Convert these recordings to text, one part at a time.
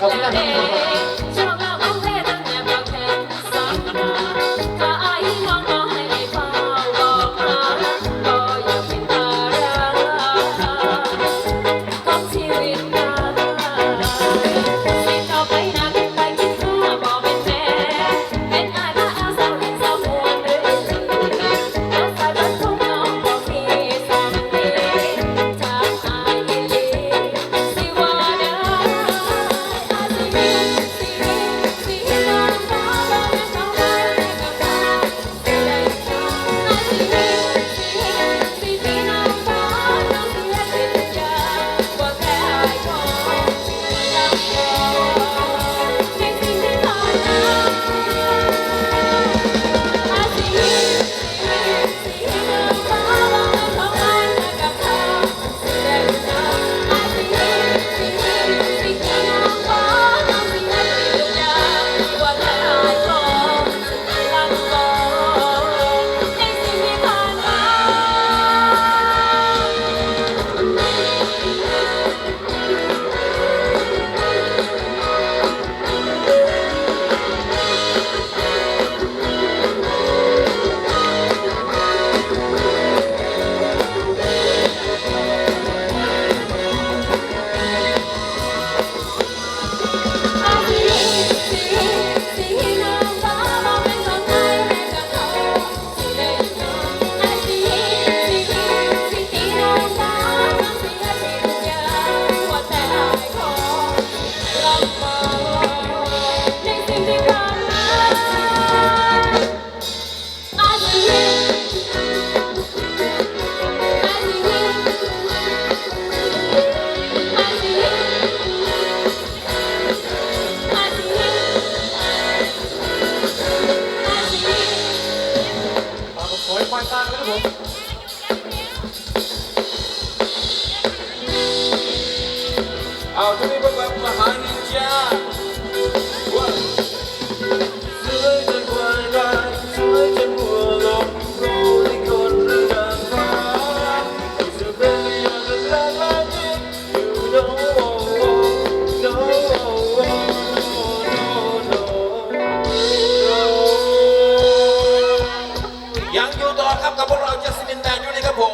Thank you. favor. I'll give you a behind you, ยังอยู่ต่อครับกับพวกเราจะสตินแมนยูนี่ครับผม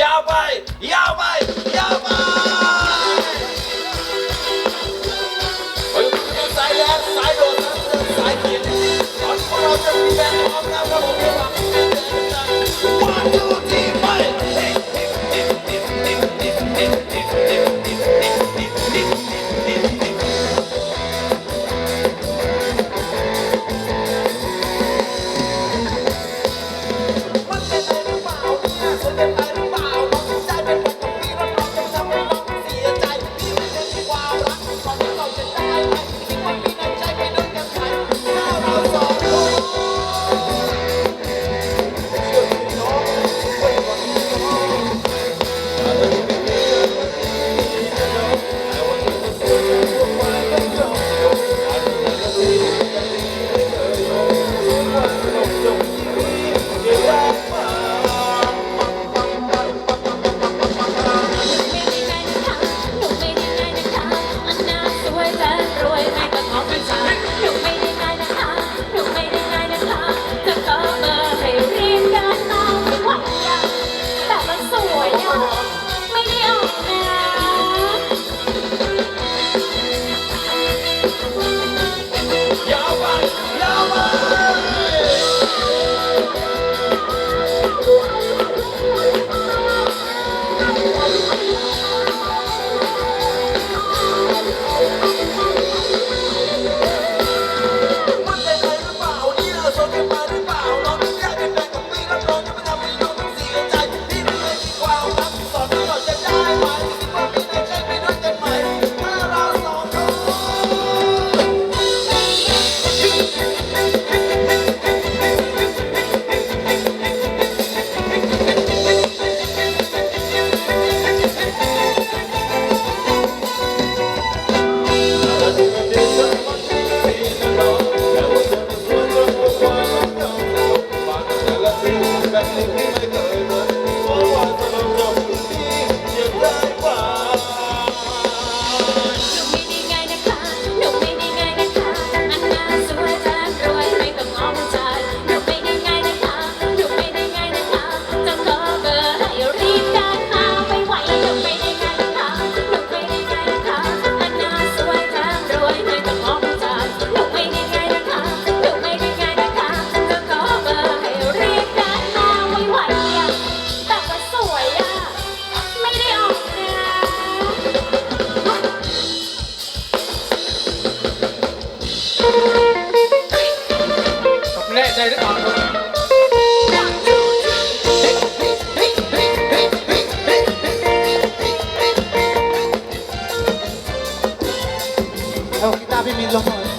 ยาวไป ยาวไป ยาวไปสายแดนสายโดดสายเขียนตอนพวกเราจะสตินแมน আমি মিলন